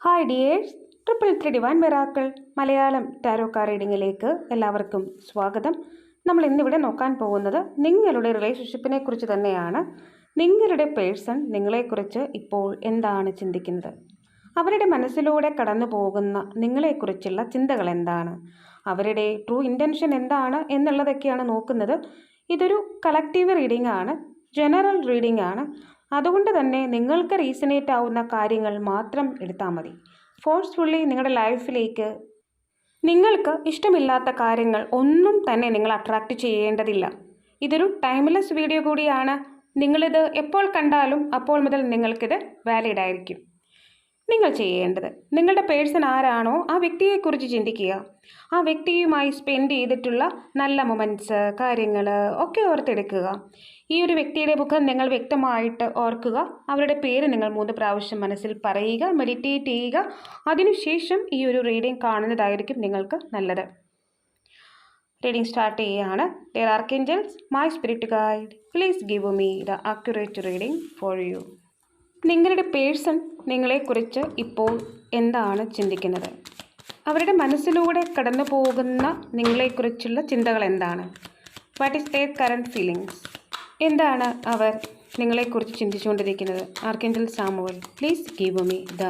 Hi dears triple three divine miracle Malayalam tarot card റീഡിങ്ങിലേക്ക് എല്ലാവർക്കും സ്വാഗതം. നമ്മൾ ഇന്നിവിടെ നോക്കാൻ പോകുന്നത് നിങ്ങളുടെ റിലേഷൻഷിപ്പിനെ കുറിച്ച് തന്നെയാണ്. നിങ്ങളുടെ പേഴ്സൺ നിങ്ങളെക്കുറിച്ച് ഇപ്പോൾ എന്താണ് ചിന്തിക്കുന്നത്? അവരുടെ മനസ്സിലൂടെ കടന്നു പോകുന്ന നിങ്ങളെക്കുറിച്ചുള്ള ചിന്തകൾ എന്താണ്? അവരുടെ ട്രൂ ഇന്റൻഷൻ എന്താണ് എന്നുള്ളതൊക്കെയാണ് നോക്കുന്നത്. ഇതൊരു കളക്റ്റീവ് റീഡിംഗ് ആണ്. ജനറൽ റീഡിംഗ് ആണ്. അതുകൊണ്ട് തന്നെ നിങ്ങൾക്ക് റീസണേറ്റ് ആവുന്ന കാര്യങ്ങൾ മാത്രം എടുത്താൽ മതി. ഫോഴ്സ്ഫുള്ളി നിങ്ങളുടെ ലൈഫിലേക്ക് നിങ്ങൾക്ക് ഇഷ്ടമില്ലാത്ത കാര്യങ്ങൾ ഒന്നും തന്നെ നിങ്ങൾ അട്രാക്റ്റ് ചെയ്യേണ്ടതില്ല. ഇതൊരു ടൈംലെസ് വീഡിയോ കൂടിയാണ്. നിങ്ങളിത് എപ്പോൾ കണ്ടാലും അപ്പോൾ മുതൽ നിങ്ങൾക്കിത് വാലിഡ് ആയിരിക്കും. നിങ്ങൾ ചെയ്യേണ്ടത് നിങ്ങളുടെ പേഴ്സൺ ആരാണോ ആ വ്യക്തിയെക്കുറിച്ച് ചിന്തിക്കുക. ആ വ്യക്തിയുമായി സ്പെൻഡ് ചെയ്തിട്ടുള്ള നല്ല മൊമെന്റ്സ് കാര്യങ്ങൾ ഒക്കെ ഓർത്തെടുക്കുക. ഈ ഒരു വ്യക്തിയുടെ മുഖം നിങ്ങൾ വ്യക്തമായിട്ട് ഓർക്കുക. അവരുടെ പേര് നിങ്ങൾ മൂന്ന് പ്രാവശ്യം മനസ്സിൽ പറയുക മെഡിറ്റേറ്റ് ചെയ്യുക. അതിനുശേഷം ഈ ഒരു റീഡിംഗ് കാണുന്നതായിരിക്കും നിങ്ങൾക്ക് നല്ലത്. റീഡിംഗ് സ്റ്റാർട്ട് ചെയ്യുകയാണ് dear archangels my spirit guide please give me the accurate reading for you നിങ്ങളുടെ പേഴ്സൺ നിങ്ങളെക്കുറിച്ച് ഇപ്പോൾ എന്താണ് ചിന്തിക്കുന്നത്? അവരുടെ മനസ്സിലൂടെ കടന്നു പോകുന്ന നിങ്ങളെക്കുറിച്ചുള്ള ചിന്തകൾ എന്താണ്? What is the current feelings എന്താണ് അവർ നിങ്ങളെക്കുറിച്ച് ചിന്തിച്ചുകൊണ്ടിരിക്കുന്നത്? Archangel Samuel please give me the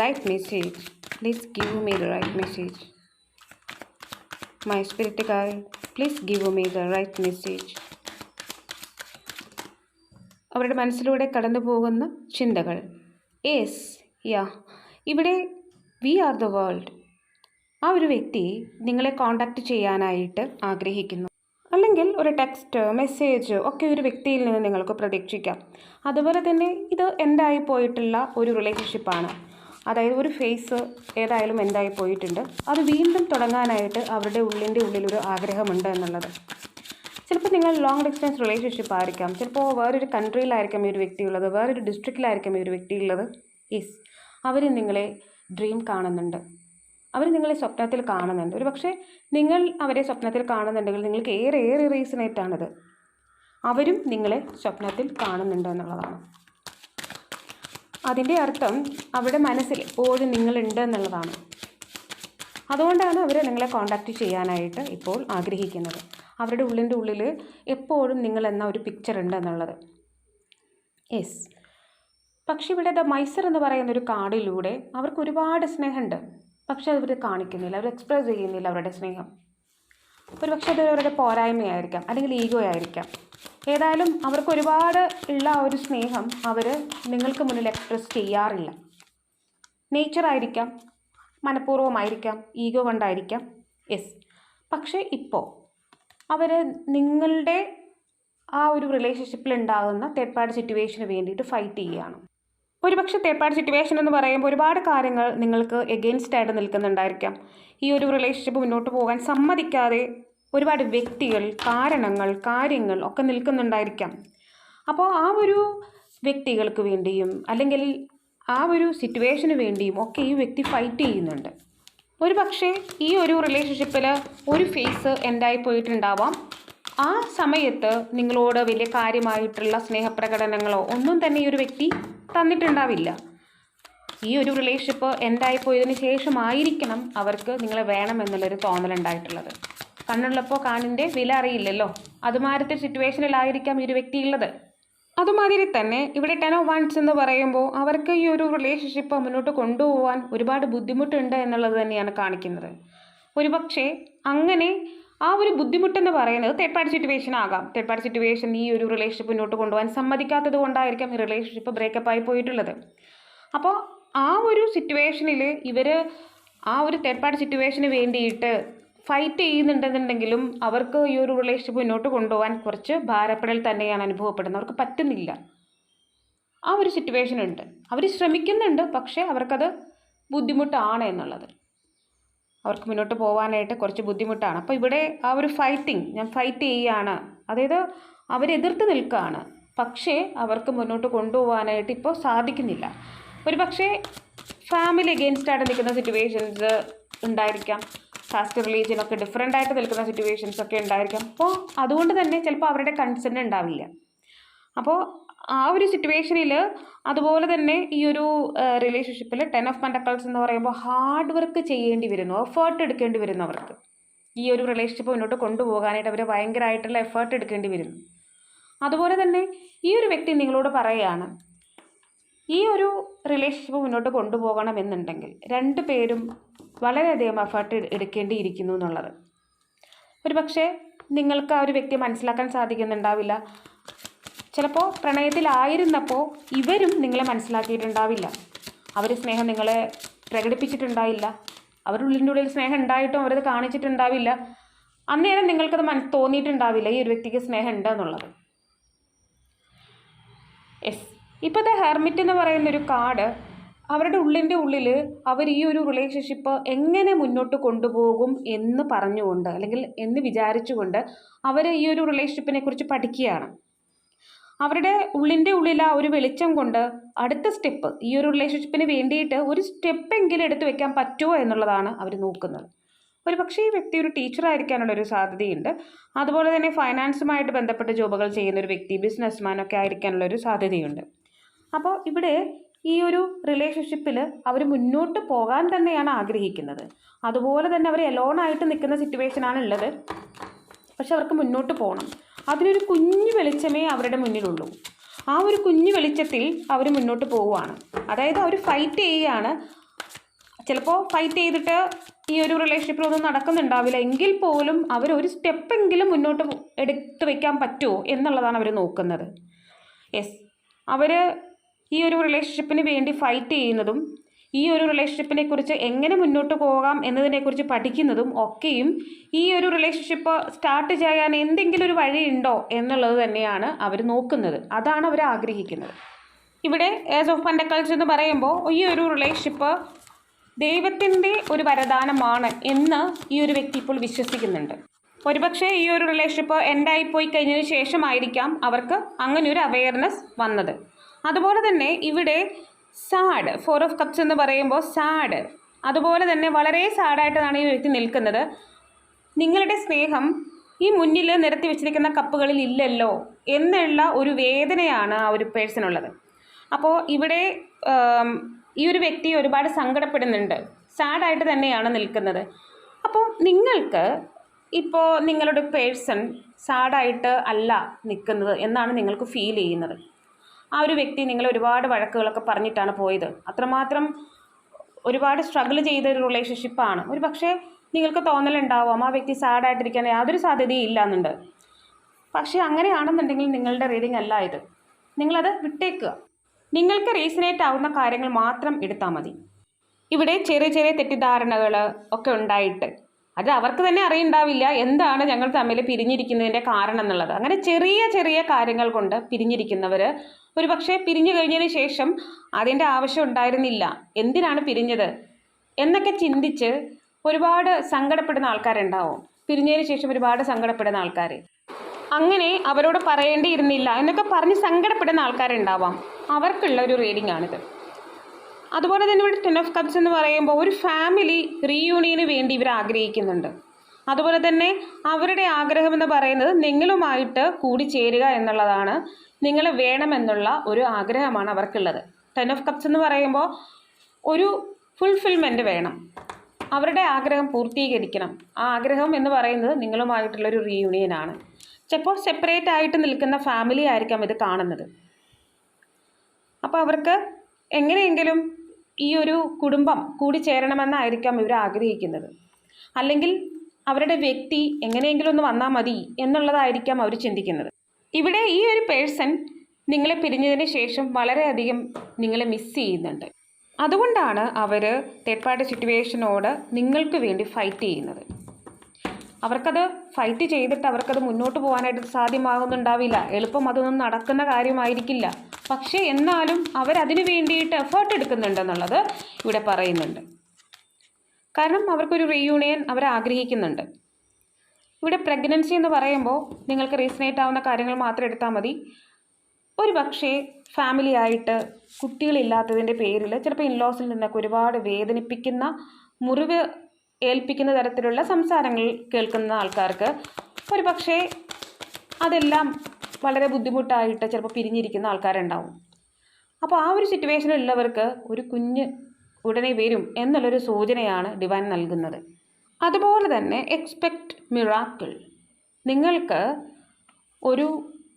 right message please give me the right message my spirit guide please give me the right message അവരുടെ മനസ്സിലൂടെ കടന്നു പോകുന്ന ചിന്തകൾ. യെസ് യാ ഇവിടെ വി ആർ ദ വേൾഡ് ആ ഒരു വ്യക്തി നിങ്ങളെ കോണ്ടാക്ട് ചെയ്യാനായിട്ട് ആഗ്രഹിക്കുന്നു. ഒരു ടെക്സ്റ്റ് മെസ്സേജ് ഒക്കെ ഒരു വ്യക്തിയിൽ നിന്ന് നിങ്ങൾക്ക് പ്രതീക്ഷിക്കാം. അതുപോലെ തന്നെ ഇത് എന്തായി പോയിട്ടുള്ള ഒരു റിലേഷൻഷിപ്പാണ് അതായത് ഒരു ഫേസ് ഏതായാലും എന്തായി പോയിട്ടുണ്ട്. അത് വീണ്ടും തുടങ്ങാനായിട്ട് അവരുടെ ഉള്ളിന്റെ ഉള്ളിലൊരു ആഗ്രഹമുണ്ട് എന്നുള്ളത്. ചിലപ്പോൾ നിങ്ങൾ ലോങ് ഡിസ്റ്റൻസ് റിലേഷൻഷിപ്പ് ആയിരിക്കാം. ചിലപ്പോൾ വേറൊരു കൺട്രിയിലായിരിക്കാം ഈ ഒരു വ്യക്തിയുള്ളത്. വേറൊരു ഡിസ്ട്രിക്റ്റിലായിരിക്കാം ഈ ഒരു വ്യക്തിയുള്ളത്. ഈസ് അവർ നിങ്ങളെ ഡ്രീം കാണുന്നുണ്ട്. അവർ നിങ്ങളെ സ്വപ്നത്തിൽ കാണുന്നുണ്ട്. ഒരു പക്ഷേ നിങ്ങൾ അവരെ സ്വപ്നത്തിൽ കാണുന്നുണ്ടെങ്കിൽ നിങ്ങൾക്ക് ഏറെ ഏറെ റീസണേറ്റാണത് അവരും നിങ്ങളെ സ്വപ്നത്തിൽ കാണുന്നുണ്ട് എന്നുള്ളതാണ്. അതിന്റെ അർത്ഥം അവരുടെ മനസ്സിൽ എപ്പോഴും നിങ്ങളുണ്ട് എന്നുള്ളതാണ്. അതുകൊണ്ടാണ് അവർ നിങ്ങളെ കോണ്ടാക്റ്റ് ചെയ്യാനായിട്ട് ഇപ്പോൾ ആഗ്രഹിക്കുന്നത്. അവരുടെ ഉള്ളിന്റെ ഉള്ളിൽ എപ്പോഴും നിങ്ങൾ എന്ന ഒരു പിക്ചർ ഉണ്ട് എന്നുള്ളത്. യെസ് പക്ഷെ ഇവിടെ ദ മൈസർ എന്ന് പറയുന്ന ഒരു കാർഡിലൂടെ അവർക്ക് ഒരുപാട് സ്നേഹമുണ്ട്. പക്ഷെ അവർ കാണിക്കുന്നില്ല. അവർ എക്സ്പ്രസ് ചെയ്യുന്നില്ല അവരുടെ സ്നേഹം. ഒരു പക്ഷേ അത് അവരുടെ പോരായ്മയായിരിക്കാം. അല്ലെങ്കിൽ ഈഗോ ആയിരിക്കാം. ഏതായാലും അവർക്ക് ഒരുപാട് ഉള്ള ഒരു സ്നേഹം അവർ നിങ്ങൾക്ക് മുന്നിൽ എക്സ്പ്രസ് ചെയ്യാറില്ല. നേച്ചറായിരിക്കാം മനഃപൂർവമായിരിക്കാം. ഈഗോ കൊണ്ടായിരിക്കാം. യെസ് പക്ഷേ ഇപ്പോൾ അവർ നിങ്ങളുടെ ആ ഒരു റിലേഷൻഷിപ്പിൽ ഉണ്ടാകുന്ന തേർഡ് പാർട്ടി സിറ്റുവേഷന് വേണ്ടിയിട്ട് ഫൈറ്റ് ചെയ്യുകയാണ്. ഒരുപക്ഷെ പാർട്ടി സിറ്റുവേഷൻ എന്ന് പറയുമ്പോൾ ഒരുപാട് കാര്യങ്ങൾ നിങ്ങൾക്ക് എഗെയിൻസ്റ്റ് ആയിട്ട് നിൽക്കുന്നുണ്ടായിരിക്കാം. ഈ ഒരു റിലേഷൻഷിപ്പ് മുന്നോട്ട് പോകാൻ സമ്മതിക്കാതെ ഒരുപാട് വ്യക്തികൾ കാരണങ്ങൾ കാര്യങ്ങൾ ഒക്കെ നിൽക്കുന്നുണ്ടായിരിക്കാം. അപ്പോൾ ആ ഒരു വ്യക്തികൾക്ക് വേണ്ടിയും അല്ലെങ്കിൽ ആ ഒരു സിറ്റുവേഷന് വേണ്ടിയും ഒക്കെ ഈ വ്യക്തി ഫൈറ്റ് ചെയ്യുന്നുണ്ട്. ഒരു പക്ഷേ ഈ ഒരു റിലേഷൻഷിപ്പിൽ ഒരു ഫേസ് എൻഡായി പോയിട്ടുണ്ടാവാം. ആ സമയത്ത് നിങ്ങളോട് വലിയ കാര്യമായിട്ടുള്ള സ്നേഹപ്രകടനങ്ങളോ ഒന്നും തന്നെ ഈ ഒരു വ്യക്തി തന്നിട്ടുണ്ടാവില്ല. ഈ ഒരു റിലേഷൻഷിപ്പ് എൻഡായി പോയതിന് ശേഷമായിരിക്കണം അവർക്ക് നിങ്ങളെ വേണമെന്നുള്ളൊരു തോന്നലുണ്ടായിട്ടുള്ളത്. കണ്ണുള്ളപ്പോൾ കാണിന്റെ വില അറിയില്ലല്ലോ. അതുമാതിരത്തെ സിറ്റുവേഷനിലായിരിക്കാം ഈ ഒരു വ്യക്തി ഉള്ളത്. അതുമാതിരി തന്നെ ഇവിടെ ടെൻ ഓഫ് വൺസ് എന്ന് പറയുമ്പോൾ അവർക്ക് ഈ ഒരു റിലേഷൻഷിപ്പ് മുന്നോട്ട് കൊണ്ടുപോകാൻ ഒരുപാട് ബുദ്ധിമുട്ടുണ്ട് എന്നുള്ളത് തന്നെയാണ് കാണിക്കുന്നത്. ഒരുപക്ഷെ അങ്ങനെ ആ ഒരു ബുദ്ധിമുട്ടെന്ന് പറയുന്നത് തേർഡ് പാർട്ടി സിറ്റുവേഷൻ ആകാം. തേർഡ് പാർട്ടി സിറ്റുവേഷൻ ഈ ഒരു റിലേഷൻഷിപ്പ് മുന്നോട്ട് കൊണ്ടുപോകാൻ സമ്മതിക്കാത്തത് കൊണ്ടായിരിക്കാം ഈ റിലേഷൻഷിപ്പ് ബ്രേക്കപ്പ് ആയി പോയിട്ടുള്ളത്. അപ്പോൾ ആ ഒരു സിറ്റുവേഷനിൽ ഇവർ ആ ഒരു തേർഡ് പാർട്ടി സിറ്റുവേഷന് വേണ്ടിയിട്ട് ഫൈറ്റ് ചെയ്യുന്നുണ്ടെന്നുണ്ടെങ്കിലും അവർക്ക് ഈ ഒരു റിലേഷൻഷിപ്പ് മുന്നോട്ട് കൊണ്ടുപോകാൻ കുറച്ച് ഭാരപ്പെടൽ തന്നെയാണ് അനുഭവപ്പെടുന്നത്. അവർക്ക് പറ്റുന്നില്ല. ആ ഒരു സിറ്റുവേഷൻ ഉണ്ട്. അവർ ശ്രമിക്കുന്നുണ്ട് പക്ഷേ അവർക്കത് ബുദ്ധിമുട്ടാണ് എന്നുള്ളത്. അവർക്ക് മുന്നോട്ട് പോകാനായിട്ട് കുറച്ച് ബുദ്ധിമുട്ടാണ്. അപ്പോൾ ഇവിടെ ആ ഒരു ഫൈറ്റിംഗ് ഞാൻ ഫൈറ്റ് ചെയ്യുകയാണ് അതായത് അവരെതിർത്ത് നിൽക്കുകയാണ് പക്ഷേ അവർക്ക് മുന്നോട്ട് കൊണ്ടുപോകാനായിട്ട് ഇപ്പോൾ സാധിക്കുന്നില്ല. ഒരു പക്ഷേ ഫാമിലി അഗെയിൻസ്റ്റായിട്ട് നിൽക്കുന്ന സിറ്റുവേഷൻസ് ഉണ്ടായിരിക്കാം. കാസ്റ്റ് റിലീജിയൻ ഒക്കെ ഡിഫറെന്റ് ആയിട്ട് നിൽക്കുന്ന സിറ്റുവേഷൻസ് ഒക്കെ ഉണ്ടായിരിക്കാം. അപ്പോൾ അതുകൊണ്ട് തന്നെ ചിലപ്പോൾ അവരുടെ കൺസെന്റ് ഉണ്ടാവില്ല. അപ്പോൾ ആ ഒരു സിറ്റുവേഷനിൽ അതുപോലെ തന്നെ ഈ ഒരു റിലേഷൻഷിപ്പിൽ ടെൻ ഓഫ് പെൻഡക്കൾസ് എന്ന് പറയുമ്പോൾ ഹാർഡ് വർക്ക് ചെയ്യേണ്ടി വരുന്നു. എഫേർട്ട് എടുക്കേണ്ടി വരുന്നു അവർക്ക്. ഈ ഒരു റിലേഷൻഷിപ്പ് മുന്നോട്ട് കൊണ്ടുപോകാനായിട്ട് അവർ ഭയങ്കരമായിട്ടുള്ള എഫേർട്ട് എടുക്കേണ്ടി വരുന്നു. അതുപോലെ തന്നെ ഈ ഒരു വ്യക്തി നിങ്ങളോട് പറയുകയാണ് ഈ ഒരു റിലേഷൻഷിപ്പ് മുന്നോട്ട് കൊണ്ടുപോകണമെന്നുണ്ടെങ്കിൽ രണ്ട് പേരും വളരെയധികം എഫേർട്ട് എടുക്കേണ്ടിയിരിക്കുന്നു എന്നുള്ളത്. ഒരു പക്ഷേ നിങ്ങൾക്ക് ആ ഒരു വ്യക്തി മനസ്സിലാക്കാൻ സാധിക്കുന്നുണ്ടാവില്ല. ചിലപ്പോൾ പ്രണയത്തിലായിരുന്നപ്പോൾ ഇവരും നിങ്ങളെ മനസ്സിലാക്കിയിട്ടുണ്ടാവില്ല. അവർ സ്നേഹം നിങ്ങളെ പ്രകടിപ്പിച്ചിട്ടുണ്ടാവില്ല അവരുടെ ഉള്ളിന്റെ ഉള്ളിൽ സ്നേഹം ഉണ്ടായിട്ടും അവരത് കാണിച്ചിട്ടുണ്ടാവില്ല. അന്നേരം നിങ്ങൾക്കത് മന തോന്നിയിട്ടുണ്ടാവില്ല ഈ ഒരു വ്യക്തിക്ക് സ്നേഹം ഉണ്ട് എന്നുള്ളത്. യെസ് ഇപ്പോഴത്തെ ഹെർമിറ്റ് എന്ന് പറയുന്നൊരു കാർഡ് അവരുടെ ഉള്ളിന്റെ ഉള്ളിൽ അവർ ഈ ഒരു റിലേഷൻഷിപ്പ് എങ്ങനെ മുന്നോട്ട് കൊണ്ടുപോകും എന്ന് പറഞ്ഞുകൊണ്ട് അല്ലെങ്കിൽ എന്ന് വിചാരിച്ചുകൊണ്ട് അവർ ഈ ഒരു റിലേഷൻഷിപ്പിനെ കുറിച്ച് പഠിക്കുകയാണ്. അവരുടെ ഉള്ളിന്റെ ഉള്ളിൽ ആ ഒരു വെളിച്ചം കൊണ്ട് അടുത്ത സ്റ്റെപ്പ് ഈ ഒരു റിലേഷൻഷിപ്പിന് വേണ്ടിയിട്ട് ഒരു സ്റ്റെപ്പെങ്കിലും എടുത്തു വെക്കാൻ പറ്റുമോ എന്നുള്ളതാണ് അവർ നോക്കുന്നത്. ഒരു പക്ഷേ ഈ വ്യക്തി ഒരു ടീച്ചറായിരിക്കാനുള്ള ഒരു സാധ്യതയുണ്ട്. അതുപോലെ തന്നെ ഫൈനാൻസുമായിട്ട് ബന്ധപ്പെട്ട ജോബുകൾ ചെയ്യുന്ന ഒരു വ്യക്തി ബിസിനസ്മാനൊക്കെ ആയിരിക്കാനുള്ള ഒരു സാധ്യതയുണ്ട്. അപ്പോൾ ഇവിടെ ഈ ഒരു റിലേഷൻഷിപ്പിൽ അവർ മുന്നോട്ട് പോകാൻ തന്നെയാണ് ആഗ്രഹിക്കുന്നത്. അതുപോലെ തന്നെ അവർ എലോണായിട്ട് നിൽക്കുന്ന സിറ്റുവേഷനാണ് ഉള്ളത് പക്ഷെ അവർക്ക് മുന്നോട്ട് പോകണം. അതിനൊരു കുഞ്ഞു വെളിച്ചമേ അവരുടെ മുന്നിലുള്ളൂ. ആ ഒരു കുഞ്ഞു വെളിച്ചത്തിൽ അവർ മുന്നോട്ട് പോവുകയാണ്. അതായത് അവർ ഫൈറ്റ് ചെയ്യുകയാണ്. ചിലപ്പോൾ ഫൈറ്റ് ചെയ്തിട്ട് ഈ ഒരു റിലേഷൻഷിപ്പിലൊന്നും നടക്കുന്നുണ്ടാവില്ല. എങ്കിൽ പോലും അവർ ഒരു സ്റ്റെപ്പെങ്കിലും മുന്നോട്ട് എടുത്തു വയ്ക്കാൻ പറ്റുമോ എന്നുള്ളതാണ് അവർ നോക്കുന്നത്. യെസ് അവർ ഈ ഒരു റിലേഷൻഷിപ്പിന് വേണ്ടി ഫൈറ്റ് ചെയ്യുന്നതും ഈ ഒരു റിലേഷൻഷിപ്പിനെ കുറിച്ച് എങ്ങനെ മുന്നോട്ട് പോകാം എന്നതിനെക്കുറിച്ച് പഠിക്കുന്നതും ഒക്കെയും ഈ ഒരു റിലേഷൻഷിപ്പ് സ്റ്റാർട്ട് ചെയ്യാൻ എന്തെങ്കിലും ഒരു വഴിയുണ്ടോ എന്നുള്ളത് തന്നെയാണ് അവർ നോക്കുന്നത്. അതാണ് അവർ ആഗ്രഹിക്കുന്നത്. ഇവിടെ ഏസ് ഓഫ് പണ്ടക്കൾസ് എന്ന് പറയുമ്പോൾ ഈ ഒരു റിലേഷൻഷിപ്പ് ദൈവത്തിന്റെ ഒരു വരദാനമാണ് എന്ന് ഈ ഒരു വ്യക്തി ഇപ്പോൾ വിശ്വസിക്കുന്നുണ്ട്. ഒരുപക്ഷെ ഈ ഒരു റിലേഷൻഷിപ്പ് എൻഡായിപ്പോയി കഴിഞ്ഞതിന് ശേഷമായിരിക്കാം അവർക്ക് അങ്ങനെ ഒരു അവയർനെസ് വന്നത്. അതുപോലെ തന്നെ ഇവിടെ സാഡ് ഫോർ ഓഫ് കപ്സ് എന്ന് പറയുമ്പോൾ സാഡ് അതുപോലെ തന്നെ വളരെ സാഡായിട്ടാണ് ഈ വ്യക്തി നിൽക്കുന്നത്. നിങ്ങളുടെ സ്നേഹം ഈ മുന്നിൽ നിരത്തി വെച്ചിരിക്കുന്ന കപ്പുകളിൽ ഇല്ലല്ലോ എന്നുള്ള ഒരു വേദനയാണ് ആ ഒരു പേഴ്സണുള്ളത് അപ്പോൾ ഇവിടെ ഈ ഒരു വ്യക്തി ഒരുപാട് സങ്കടപ്പെടുന്നുണ്ട്. സാഡായിട്ട് തന്നെയാണ് നിൽക്കുന്നത്. അപ്പോൾ നിങ്ങൾക്ക് ഇപ്പോൾ നിങ്ങളുടെ പേഴ്സൺ സാഡായിട്ട് അല്ല നിൽക്കുന്നത് എന്നാണ് നിങ്ങൾക്ക് ഫീൽ ചെയ്യുന്നത്. ആ ഒരു വ്യക്തി നിങ്ങളെ ഒരുപാട് വഴക്കുകളൊക്കെ പറഞ്ഞിട്ടാണ് പോയത്. അത്രമാത്രം ഒരുപാട് സ്ട്രഗിൾ ചെയ്ത ഒരു റിലേഷൻഷിപ്പാണ് ഒരു പക്ഷേ നിങ്ങൾക്ക് തോന്നലുണ്ടാവാം ആ വ്യക്തി സാഡായിട്ടിരിക്കാൻ യാതൊരു സാധ്യതയും ഇല്ല എന്നുണ്ട് പക്ഷേ അങ്ങനെയാണെന്നുണ്ടെങ്കിൽ നിങ്ങളുടെ റീഡിംഗ് അല്ല ഇത്. നിങ്ങളത് വിട്ടേക്കുക. നിങ്ങൾക്ക് റീസണേറ്റ് ആവുന്ന കാര്യങ്ങൾ മാത്രം എടുത്താൽ മതി. ഇവിടെ ചെറിയ ചെറിയ തെറ്റിദ്ധാരണകൾ ഒക്കെ ഉണ്ടായിട്ട് അത് അവർക്ക് തന്നെ അറിയുണ്ടാവില്ല എന്താണ് ഞങ്ങൾ തമ്മിൽ പിരിഞ്ഞിരിക്കുന്നതിന്റെ കാരണം എന്നുള്ളത്. അങ്ങനെ ചെറിയ ചെറിയ കാര്യങ്ങൾ കൊണ്ട് പിരിഞ്ഞിരിക്കുന്നവർ ഒരു പക്ഷേ പിരിഞ്ഞു കഴിഞ്ഞതിന് ശേഷം അതിന്റെ ആവശ്യം ഉണ്ടായിരുന്നില്ല. എന്തിനാണ് പിരിഞ്ഞത്? എന്നൊക്കെ ചിന്തിച്ച് ഒരുപാട് സങ്കടപ്പെടുന്ന ആൾക്കാരുണ്ടാവും. പിരിഞ്ഞതിന് ശേഷം ഒരുപാട് സങ്കടപ്പെടുന്ന ആൾക്കാർ അങ്ങനെ അവരോട് പറയേണ്ടിയിരുന്നില്ല എന്നൊക്കെ പറഞ്ഞ് സങ്കടപ്പെടുന്ന ആൾക്കാരുണ്ടാവാം. അവർക്കുള്ള ഒരു റീഡിംഗ് ആണിത്. അതുപോലെ തന്നെ ഇവിടെ ടെൻ ഓഫ് കപ്സ് എന്ന് പറയുമ്പോൾ ഒരു ഫാമിലി റീയൂണിയന് വേണ്ടി ഇവർ ആഗ്രഹിക്കുന്നുണ്ട്. അതുപോലെ തന്നെ അവരുടെ ആഗ്രഹം എന്ന് പറയുന്നത് നിങ്ങളുമായിട്ട് കൂടിച്ചേരുക എന്നുള്ളതാണ് നിങ്ങൾ വേണമെന്നുള്ള ഒരു ആഗ്രഹമാണ് അവർക്കുള്ളത്. ടെൻ ഓഫ് കപ്സ് എന്ന് പറയുമ്പോൾ ഒരു ഫുൾഫിൽമെന്റ് വേണം. അവരുടെ ആഗ്രഹം പൂർത്തീകരിക്കണം. ആ ആഗ്രഹം എന്ന് പറയുന്നത് നിങ്ങളുമായിട്ടുള്ളൊരു റീയൂണിയനാണ് ചിലപ്പോൾ സെപ്പറേറ്റ് ആയിട്ട് നിൽക്കുന്ന ഫാമിലി ആയിരിക്കാം ഇത് കാണുന്നത്. അപ്പോൾ അവർക്ക് എങ്ങനെയെങ്കിലും ഈ ഒരു കുടുംബം കൂടി ചേരണമെന്നായിരിക്കാം ഇവർ ആഗ്രഹിക്കുന്നത്. അല്ലെങ്കിൽ അവരുടെ വ്യക്തി എങ്ങനെയെങ്കിലും ഒന്ന് വന്നാൽ മതി എന്നുള്ളതായിരിക്കാം അവർ ചിന്തിക്കുന്നത്. ഇവിടെ ഈ ഒരു പേഴ്സൺ നിങ്ങളെ പിരിഞ്ഞതിന് ശേഷം വളരെയധികം നിങ്ങളെ മിസ് ചെയ്യുന്നുണ്ട്. അതുകൊണ്ടാണ് അവർ തേർഡ് പാർട്ടി സിറ്റുവേഷനോട് നിങ്ങൾക്ക് വേണ്ടി ഫൈറ്റ് ചെയ്യുന്നത്. അവർക്കത് ഫൈറ്റ് ചെയ്തിട്ട് അവർക്കത് മുന്നോട്ട് പോകാനായിട്ട് സാധ്യമാകുന്നുണ്ടാവില്ല. എളുപ്പം അതൊന്നും നടക്കുന്ന കാര്യമായിരിക്കില്ല. പക്ഷേ എന്നാലും അവരതിനു വേണ്ടിയിട്ട് എഫേർട്ട് എടുക്കുന്നുണ്ടെന്നുള്ളത് ഇവിടെ പറയുന്നുണ്ട്. കാരണം അവർക്കൊരു റീയൂണിയൻ അവർ ആഗ്രഹിക്കുന്നുണ്ട് ഇവിടെ പ്രഗ്നൻസി എന്ന് പറയുമ്പോൾ നിങ്ങൾക്ക് റീസണേറ്റ് ആവുന്ന കാര്യങ്ങൾ മാത്രം എടുത്താൽ മതി. ഒരു പക്ഷേ ഫാമിലി ആയിട്ട് കുട്ടികളില്ലാത്തതിന്റെ പേരിൽ ചിലപ്പോൾ ഇൻലോസിൽ നിന്നൊക്കെ ഒരുപാട് വേദനിപ്പിക്കുന്ന മുറിവ് ഏൽപ്പിക്കുന്ന തരത്തിലുള്ള സംസാരങ്ങൾ കേൾക്കുന്ന ആൾക്കാർക്ക് ഒരു പക്ഷേ അതെല്ലാം വളരെ ബുദ്ധിമുട്ടായിട്ട് ചിലപ്പോൾ പിരിഞ്ഞിരിക്കുന്ന ആൾക്കാരുണ്ടാവും. അപ്പോൾ ആ ഒരു സിറ്റുവേഷനിലുള്ളവർക്ക് ഒരു കുഞ്ഞ് ഉടനെ വരും എന്നുള്ളൊരു സൂചനയാണ് ഡിവൈൻ നൽകുന്നത്. അതുപോലെ തന്നെ എക്സ്പെക്റ്റ് മിറാക്കിൾ നിങ്ങൾക്ക് ഒരു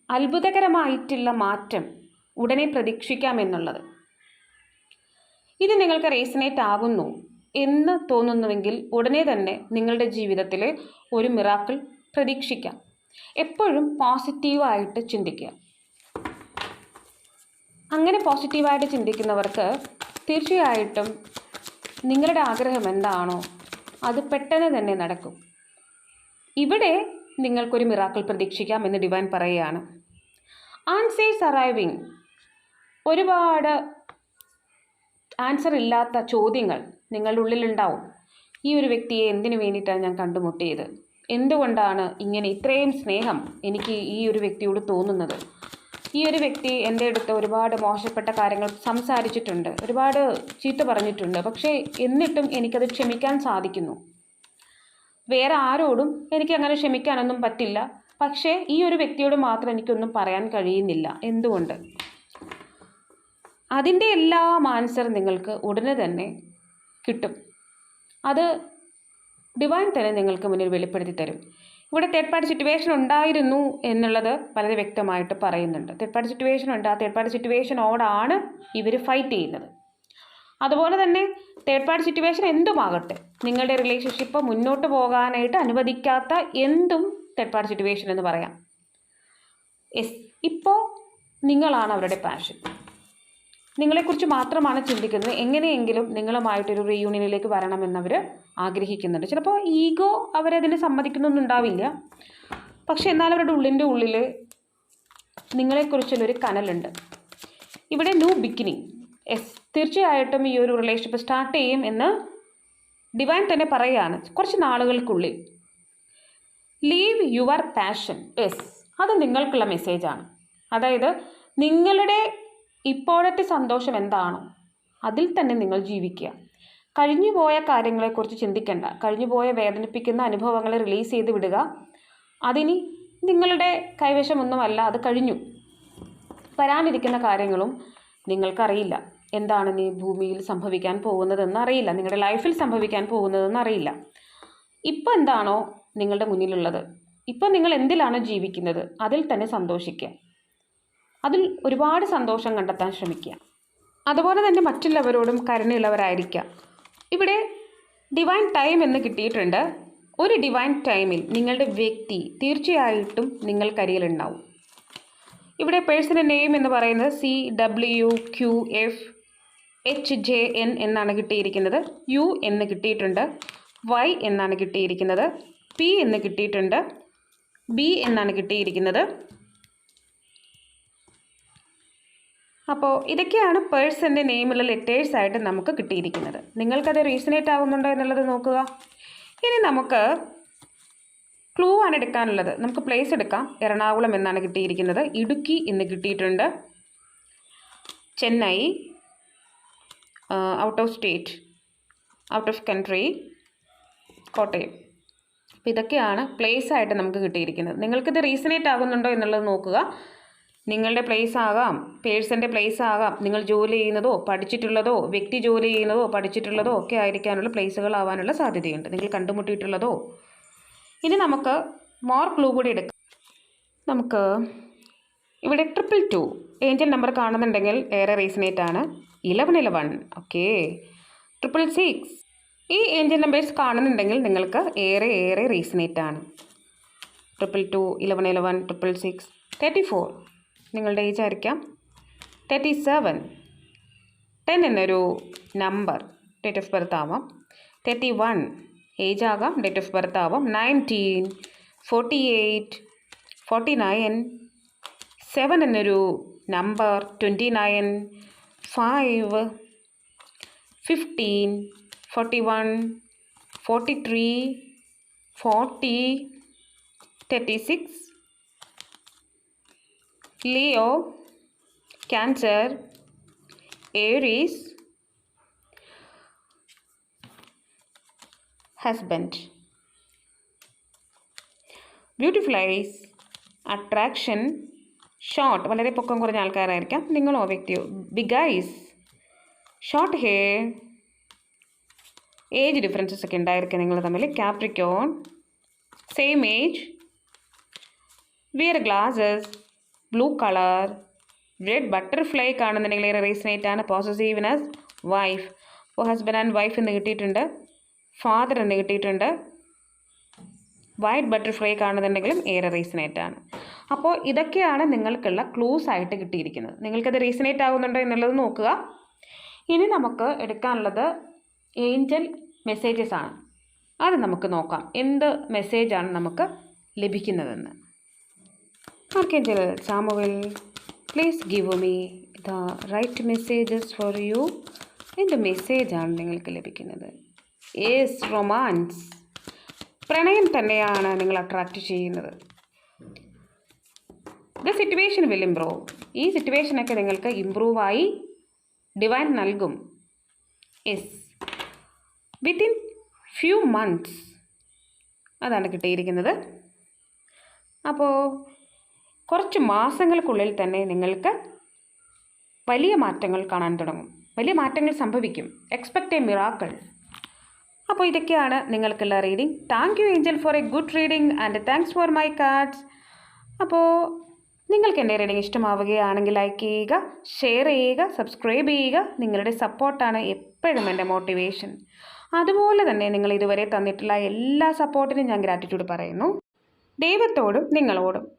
അത്ഭുതകരമായിട്ടുള്ള മാറ്റം ഉടനെ പ്രതീക്ഷിക്കാമെന്നുള്ളത് ഇത് നിങ്ങൾക്ക് റേസനേറ്റ് ആകുന്നു എന്ന് തോന്നുന്നുവെങ്കിൽ ഉടനെ തന്നെ നിങ്ങളുടെ ജീവിതത്തിൽ ഒരു മിറാക്കിൾ പ്രതീക്ഷിക്കാം. എപ്പോഴും പോസിറ്റീവായിട്ട് ചിന്തിക്കുക. അങ്ങനെ പോസിറ്റീവായിട്ട് ചിന്തിക്കുന്നവർക്ക് തീർച്ചയായിട്ടും നിങ്ങളുടെ ആഗ്രഹം എന്താണോ അത് പെട്ടെന്ന് തന്നെ നടക്കും. ഇവിടെ നിങ്ങൾക്കൊരു മിറാക്കൾ പ്രതീക്ഷിക്കാം എന്ന് ഡിവൈൻ പറയുകയാണ്. ആൻസേഴ്സ് അറൈവിങ് ഒരുപാട് ആൻസർ ഇല്ലാത്ത ചോദ്യങ്ങൾ നിങ്ങളുടെ ഉള്ളിലുണ്ടാവും. ഈ ഒരു വ്യക്തിയെ എന്തിനു വേണ്ടിയിട്ടാണ് ഞാൻ കണ്ടുമുട്ടിയത്? എന്തുകൊണ്ടാണ് ഇങ്ങനെ ഇത്രയും സ്നേഹം എനിക്ക് ഈ ഒരു വ്യക്തിയോട് തോന്നുന്നത്? ഈ ഒരു വ്യക്തി എന്റെ അടുത്ത് ഒരുപാട് മോശപ്പെട്ട കാര്യങ്ങൾ സംസാരിച്ചിട്ടുണ്ട്. ഒരുപാട് ചീത്ത പറഞ്ഞിട്ടുണ്ട്. പക്ഷേ എന്നിട്ടും എനിക്കത് ക്ഷമിക്കാൻ സാധിക്കുന്നു. വേറെ ആരോടും എനിക്ക് അങ്ങനെ ക്ഷമിക്കാനൊന്നും പറ്റില്ല. പക്ഷേ ഈ ഒരു വ്യക്തിയോട് മാത്രം എനിക്കൊന്നും പറയാൻ കഴിയുന്നില്ല. എന്തുകൊണ്ട്? അതിന്റെ എല്ലാം ആൻസർ നിങ്ങൾക്ക് ഉടനെ തന്നെ കിട്ടും. അത് ഡിവൈൻ തന്നെ നിങ്ങൾക്ക് മുന്നിൽ വെളിപ്പെടുത്തി തരും. ഇവിടെ തേർഡ് പാർട്ടി സിറ്റുവേഷൻ ഉണ്ടായിരുന്നു എന്നുള്ളത് വളരെ വ്യക്തമായിട്ട് പറയുന്നുണ്ട്. തേർഡ് പാർട്ടി സിറ്റുവേഷൻ ഉണ്ട്. ആ തേർഡ് പാർട്ടി സിറ്റുവേഷനോടാണ് ഇവർ ഫൈറ്റ് ചെയ്യുന്നത്. അതുപോലെ തന്നെ തേർഡ് പാർട്ടി സിറ്റുവേഷൻ എന്തുമാകട്ടെ? നിങ്ങളുടെ റിലേഷൻഷിപ്പ് മുന്നോട്ട് പോകാനായിട്ട് അനുവദിക്കാത്ത എന്തും തേർഡ് പാർട്ടി സിറ്റുവേഷൻ എന്ന് പറയാം. എസ് ഇപ്പോൾ നിങ്ങളാണ് അവരുടെ പാഷൻ നിങ്ങളെക്കുറിച്ച് മാത്രമാണ് ചിന്തിക്കുന്നത്. എങ്ങനെയെങ്കിലും നിങ്ങളുമായിട്ടൊരു റീയൂണിയനിലേക്ക് വരണമെന്നവർ ആഗ്രഹിക്കുന്നുണ്ട്. ചിലപ്പോൾ ഈഗോ അവരതിന് സമ്മതിക്കുന്നൊന്നുണ്ടാവില്ല പക്ഷേ എന്നാൽ അവരുടെ ഉള്ളിന്റെ ഉള്ളിൽ നിങ്ങളെക്കുറിച്ചുള്ളൊരു കനലുണ്ട്. ഇവിടെ ന്യൂ ബിഗിനിങ് എസ് തീർച്ചയായിട്ടും ഈ ഒരു റിലേഷൻഷിപ്പ് സ്റ്റാർട്ട് ചെയ്യും എന്ന് ഡിവൈൻ തന്നെ പറയുകയാണ്. കുറച്ച് നാളുകൾക്കുള്ളിൽ. ലീവ് യുവർ പാഷൻ എസ് അത് നിങ്ങൾക്കുള്ള മെസ്സേജാണ് അതായത് നിങ്ങളുടെ ഇപ്പോഴത്തെ സന്തോഷം എന്താണോ അതിൽ തന്നെ നിങ്ങൾ ജീവിക്കുക. കഴിഞ്ഞുപോയ കാര്യങ്ങളെക്കുറിച്ച് ചിന്തിക്കേണ്ട. കഴിഞ്ഞുപോയ വേദനിപ്പിക്കുന്ന അനുഭവങ്ങളെ റിലീസ് ചെയ്ത് വിടുക. അതിനി നിങ്ങളുടെ കൈവശമൊന്നുമല്ല അത് കഴിഞ്ഞു. വരാനിരിക്കുന്ന കാര്യങ്ങളും നിങ്ങൾക്കറിയില്ല. എന്താണ് നീ ഭൂമിയിൽ സംഭവിക്കാൻ പോകുന്നതെന്ന് അറിയില്ല. നിങ്ങളുടെ ലൈഫിൽ സംഭവിക്കാൻ പോകുന്നതെന്ന് അറിയില്ല. ഇപ്പം എന്താണോ നിങ്ങളുടെ മുന്നിലുള്ളത്. ഇപ്പം നിങ്ങൾ എന്തിലാണോ ജീവിക്കുന്നത്? അതിൽ തന്നെ സന്തോഷിക്കുക. അതിൽ ഒരുപാട് സന്തോഷം കണ്ടെത്താൻ ശ്രമിക്കുക. അതുപോലെ തന്നെ മറ്റുള്ളവരോടും കരുണയുള്ളവരായിരിക്കുക. ഇവിടെ ഡിവൈൻ ടൈം എന്ന് കിട്ടിയിട്ടുണ്ട്. ഒരു ഡിവൈൻ ടൈമിൽ നിങ്ങളുടെ വ്യക്തി തീർച്ചയായിട്ടും നിങ്ങൾക്കരികിലുണ്ടാവും. ഇവിടെ പേഴ്സണൽ നെയിം എന്ന് പറയുന്നത് C W Q F H J N എന്നാണ് കിട്ടിയിരിക്കുന്നത്. യു എന്ന് കിട്ടിയിട്ടുണ്ട്. വൈ എന്നാണ് കിട്ടിയിരിക്കുന്നത്. പി എന്ന് കിട്ടിയിട്ടുണ്ട്. ബി എന്നാണ് കിട്ടിയിരിക്കുന്നത്. അപ്പോൾ ഇതൊക്കെയാണ് പേഴ്സന്റെ നെയിമുള്ള ലെറ്റേഴ്സ് ആയിട്ട് നമുക്ക് കിട്ടിയിരിക്കുന്നത്. നിങ്ങൾക്കത് റീസണേറ്റ് ആകുന്നുണ്ടോ എന്നുള്ളത് നോക്കുക. ഇനി നമുക്ക് ക്ലൂ ആണ് എടുക്കാനുള്ളത്. നമുക്ക് പ്ലേസ് എടുക്കാം. എറണാകുളം എന്നാണ് കിട്ടിയിരിക്കുന്നത്. ഇടുക്കി എന്ന് കിട്ടിയിട്ടുണ്ട്. Chennai out of state out of country Kottayam. അപ്പോൾ ഇതൊക്കെയാണ് പ്ലേസ് ആയിട്ട് നമുക്ക് കിട്ടിയിരിക്കുന്നത്. നിങ്ങൾക്കിത് റീസണേറ്റ് ആകുന്നുണ്ടോ എന്നുള്ളത് നോക്കുക. നിങ്ങളുടെ പ്ലേസ് ആകാം പേഴ്സന്റെ പ്ലേസ് ആകാം. നിങ്ങൾ ജോലി ചെയ്യുന്നതോ പഠിച്ചിട്ടുള്ളതോ വ്യക്തി ജോലി ചെയ്യുന്നതോ പഠിച്ചിട്ടുള്ളതോ ഒക്കെ ആയിരിക്കാനുള്ള പ്ലേസുകളാവാനുള്ള സാധ്യതയുണ്ട്. നിങ്ങൾ കണ്ടുമുട്ടിയിട്ടുള്ളതോ? ഇനി നമുക്ക് മോർ ക്ലൂ കൂടി എടുക്കാം. നമുക്ക് ഇവിടെ ട്രിപ്പിൾ ടു ഏഞ്ചൽ നമ്പർ കാണുന്നുണ്ടെങ്കിൽ ഏറെ റീസണേറ്റ് ആണ്. Eleven eleven okay triple six ഈ ഏഞ്ചൽ നമ്പേഴ്സ് കാണുന്നുണ്ടെങ്കിൽ നിങ്ങൾക്ക് ഏറെ ഏറെ റീസണേറ്റ് ആണ്. Triple two eleven eleven triple six thirty four നിങ്ങളുടെ ഏജ് ആയിരിക്കാം. തേർട്ടി സെവൻ ടെൻ എന്നൊരു നമ്പർ ഡേറ്റ് ഓഫ് ബർത്ത് ആവാം. തേർട്ടി വൺ ഏജ് ആകാം ഡേറ്റ് ഓഫ് ബർത്ത് ആവാം. Nineteen forty eight forty nine seven എന്നൊരു number twenty nine five fifteen forty one forty three forty thirty six Leo Cancer Aries husband beautiful eyes attraction short വളരെ പൊക്കം കുറഞ്ഞ ആൾക്കാരായിരിക്കാം. നിങ്ങളോ വ്യക്തിയോ? Big eyes short hair age differences ഒക്കെ ഉണ്ടായിരിക്കും നിങ്ങൾ തമ്മിൽ. Capricorn same age wear glasses blue colour red butterfly കാണുന്നുണ്ടെങ്കിൽ റീസണേറ്റ് ആണ്. പോസസീവ്നെസ് വൈഫ് അപ്പോൾ ഹസ്ബൻഡ് ആൻഡ് വൈഫ് എന്ന് കിട്ടിയിട്ടുണ്ട്. ഫാദർ എന്ന് കിട്ടിയിട്ടുണ്ട്. വൈറ്റ് ബട്ടർഫ്ലൈ കാണുന്നുണ്ടെങ്കിലും ഏറെ റീസണേറ്റ് ആണ്. അപ്പോൾ ഇതൊക്കെയാണ് നിങ്ങൾക്കുള്ള ക്ലൂസ് ആയിട്ട് കിട്ടിയിരിക്കുന്നത്. നിങ്ങൾക്കത് റീസണേറ്റ് ആകുന്നുണ്ടോ എന്നുള്ളത് നോക്കുക. ഇനി നമുക്ക് എടുക്കാനുള്ളത് ഏഞ്ചൽ മെസ്സേജസ് ആണ്. അത് നമുക്ക് നോക്കാം. എന്ത് മെസ്സേജാണ് നമുക്ക് ലഭിക്കുന്നതെന്ന്. Archangel Samuel please give me the right messages for you എന്ത് മെസ്സേജാണ് നിങ്ങൾക്ക് ലഭിക്കുന്നത്? ഏസ് റൊമാൻസ് പ്രണയം തന്നെയാണ് നിങ്ങൾ അട്രാക്റ്റ് ചെയ്യുന്നത്. ദ സിറ്റുവേഷൻ വിൽ ഇംപ്രൂവ് ഈ സിറ്റുവേഷനൊക്കെ നിങ്ങൾക്ക് ഇമ്പ്രൂവായി ഡിവൈൻ നൽകും. യെസ് വിത്തിൻ ഫ്യൂ മന്ത്സ് അതാണ് കിട്ടിയിരിക്കുന്നത്. അപ്പോൾ കുറച്ച് മാസങ്ങൾക്കുള്ളിൽ തന്നെ നിങ്ങൾക്ക് വലിയ മാറ്റങ്ങൾ കാണാൻ തുടങ്ങും. വലിയ മാറ്റങ്ങൾ സംഭവിക്കും. എക്സ്പെക്റ്റ് എ മിറാക്കൾ അപ്പോൾ ഇതൊക്കെയാണ് നിങ്ങൾക്കുള്ള reading thank you angel for a good reading and thanks for my cards അപ്പോൾ നിങ്ങൾക്ക് എന്റെ റീഡിംഗ് ഇഷ്ടമാവുകയാണെങ്കിൽ ലൈക്ക് ചെയ്യുക ഷെയർ ചെയ്യുക സബ്സ്ക്രൈബ് ചെയ്യുക. നിങ്ങളുടെ സപ്പോർട്ടാണ് എപ്പോഴും എന്റെ മോട്ടിവേഷൻ അതുപോലെ തന്നെ നിങ്ങൾ ഇതുവരെ തന്നിട്ടുള്ള എല്ലാ സപ്പോർട്ടിനും ഞാൻ ഗ്രാറ്റിറ്റ്യൂഡ് പറയുന്നു. ദൈവത്തോടും നിങ്ങളോടും.